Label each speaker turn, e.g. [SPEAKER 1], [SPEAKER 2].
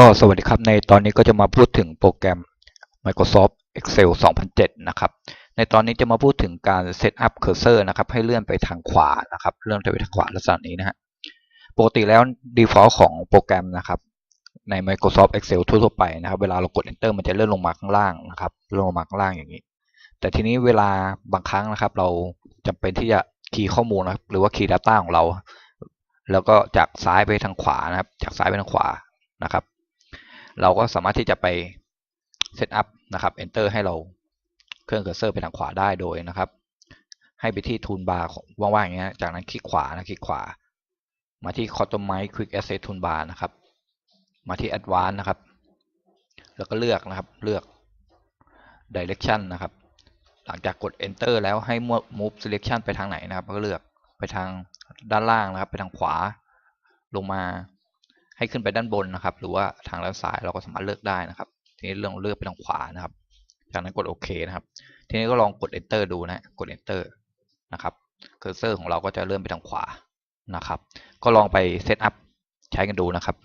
[SPEAKER 1] ก็สวัสดีครับในตอนนี้ก็จะมาพูดถึงโปรแกรม Microsoft Excel 2007 นะครับ ในตอนนี้จะมาพูดถึงการ Set up Cursor นะครับให้เลื่อนไปทางขวานะครับเลื่อนไปทางขวาลักษณะนี้นะฮะปกติแล้ว default ของโปรแกรมนะครับใน Microsoft Excel ทั่วๆไปนะครับ เวลาเรากด Enter มันจะเลื่อนลงมาข้างล่างนะครับเลื่อนลงมาข้างล่างอย่างนี้ แต่ทีนี้เวลาบางครั้งนะครับ เราจำเป็นที่จะคีย์ข้อมูลนะครับหรือว่าคีย์ Data ของเรา แล้วก็จากซ้ายไปทางขวานะครับ จากซ้ายไปทางขวานะครับ เราก็สามารถที่จะไปเซตอัพนะครับ Enter ให้เราเคลื่อนเคอร์เซอร์ไปทางขวาได้โดยนะครับ ให้ไปที่ทูลบาร์ว่างๆอย่างเงี้ยจากนั้นคลิกขวานะคลิกขวา มาที่ Customize Quick Access Toolbar นะครับ มาที่ Advanced นะครับ แล้วก็เลือกนะครับเลือก Direction นะครับ หลังจากกด Enter แล้วให้ Move Selection ไปทางไหนนะครับ ก็เลือกไปทางด้านล่างนะครับ ไปทางขวาลงมา ให้ขึ้นไปด้านบนนะครับ หรือว่าทางด้านซ้ายเราก็สามารถเลือกได้นะครับ ทีนี้ลองเลือกไปทางขวานะครับ จากนั้นกดโอเคนะครับ ทีนี้ก็ลองกด enter ดูนะ กด enter นะครับ เคอร์เซอร์ของเราก็จะเลื่อนไปทางขวานะครับ ก็ลองไปเซตอัพใช้กันดูนะครับ